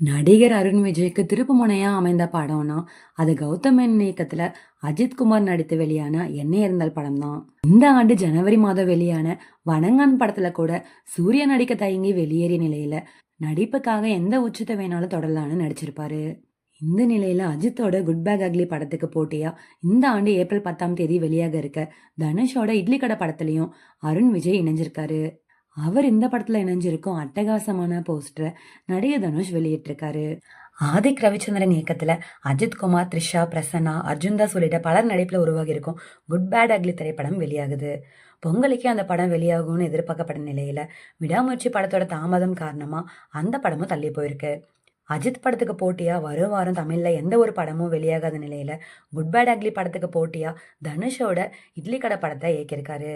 நடிகர் அருண் விஜய்க்கு திருப்புமுனையாக அமைந்த படம்னா அது கௌதம் மேனன் அஜித்குமார் அஜித் நடித்து வெளியான என்ன இருந்தால் படம் தான் இந்த ஆண்டு ஜனவரி மாதம் வெளியான வணங்கான் படத்தில் கூட சூர்யா நடிக்க தயங்கி வெளியேறிய நிலையில் நடிப்புக்காக எந்த உச்சத்தை வேணாலும் தொடரலான்னு நடிச்சிருப்பாரு. இந்த நிலையில் அஜித்தோட குட் பேக் அக்லி படத்துக்கு போட்டியா இந்த ஆண்டு ஏப்ரல் பத்தாம் தேதி வெளியாக இருக்க தனுஷோட இட்லி கடை படத்துலையும் அருண் விஜய் இணைஞ்சிருக்காரு. அவர் இந்த படத்துல இணைஞ்சிருக்கும் அட்டகாசமான போஸ்டரை நடிகை தனுஷ் வெளியிட்டிருக்காரு. ஆதிக் ரவிச்சந்திரன் இயக்கத்துல அஜித் குமார் த்ரிஷா பிரசன்னா அர்ஜுன் தாஸ் உள்ளிட்ட பலர் நடிப்புல உருவாகி இருக்கும் குட் பேட் அக்லி திரைப்படம் வெளியாகுது. பொங்கலுக்கே அந்த படம் வெளியாகும்னு எதிர்பார்க்கப்பட்ட நிலையில விடாமுயற்சி படத்தோட தாமதம் காரணமா அந்த படமும் தள்ளி போயிருக்கு. அஜித் படத்துக்கு போட்டியா? வரும் வாரம் தமிழில் எந்த ஒரு படமும் வெளியாகாத நிலையில் குட் பேட் அக்லி படத்துக்கு போட்டியா? தனுஷோட இட்லி கடை படத்தை இயக்கியிருக்காரு.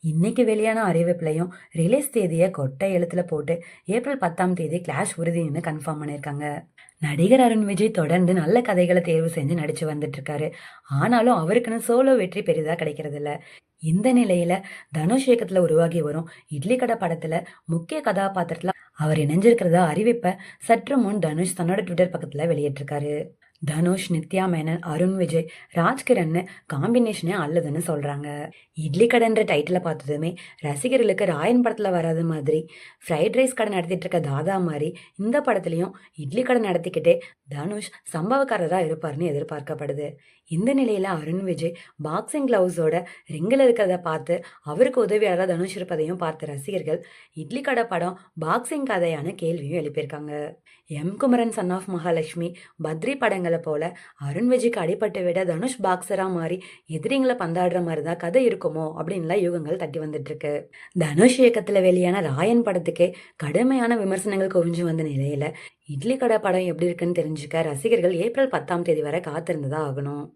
இன்னைக்கு வெளியான அறிவிப்புலையும் ரிலீஸ் தேதியை கொட்டை எழுத்துல போட்டு ஏப்ரல் பத்தாம் தேதி கிளாஷ் உறுதின்னு கன்ஃபார்ம் பண்ணியிருக்காங்க. நடிகர் அருண் விஜய் தொடர்ந்து நல்ல கதைகளை தேர்வு செஞ்சு நடிச்சு வந்துட்டு இருக்காரு. ஆனாலும் அவருக்குன்னு சோலோ வெற்றி பெரிதா கிடைக்கிறதில்ல. இந்த நிலையில தனுஷ் இயக்கத்துல உருவாகி வரும் இட்லி கடை படத்துல முக்கிய கதாபாத்திரத்துல அவர் இணைஞ்சிருக்கிறதா அறிவிப்பை சற்று முன் தனுஷ் தன்னோட ட்விட்டர் பக்கத்துல வெளியிட்டிருக்காரு. தனுஷ் நித்யா மேனன் அருண் விஜய் ராஜ்கிரண் காம்பினேஷனே அல்லதுன்னு சொல்கிறாங்க இட்லி கடைன்ற டைட்டிலை பார்த்ததுமே ரசிகர்களுக்கு ராயன் படத்தில் வராத மாதிரி ஃப்ரைட் ரைஸ் கடை நடத்திட்டு இருக்க தாதா மாதிரி இந்த படத்துலையும் இட்லி கடை நடத்திக்கிட்டே தனுஷ் சம்பவக்காரராக இருப்பார்னு எதிர்பார்க்கப்படுது. இந்த நிலையில் அருண் விஜய் பாக்ஸிங் கிளவுஸோட ரிங்கில் இருக்கிறத பார்த்து அவருக்கு உதவியாளராக தனுஷ் இருப்பதையும் பார்த்த ரசிகர்கள் இட்லி கடை படம் பாக்ஸிங் கதையான கேள்வியும் எழுப்பியிருக்காங்க. M Kumaran son of Mahalakshmi Badri படங்கள் போல. அருண் விஜய்க்கு அடிபட்டு விட தனுஷ் பாக்ஸரா மாறி எதிரிங்களை பந்தாடுற மாதிரி தான் கதை இருக்குமோ அப்படின்லாம் யூகங்கள் தட்டி வந்துட்டு இருக்கு தனுஷ் இயக்கத்துல வெளியான ராயன் படத்துக்கே கடுமையான விமர்சனங்கள் குவிஞ்சு வந்த நிலையில இட்லி கடை படம் எப்படி இருக்குன்னு தெரிஞ்சுக்க ரசிகர்கள் ஏப்ரல் பத்தாம் தேதி வரை காத்திருந்ததா ஆகணும்.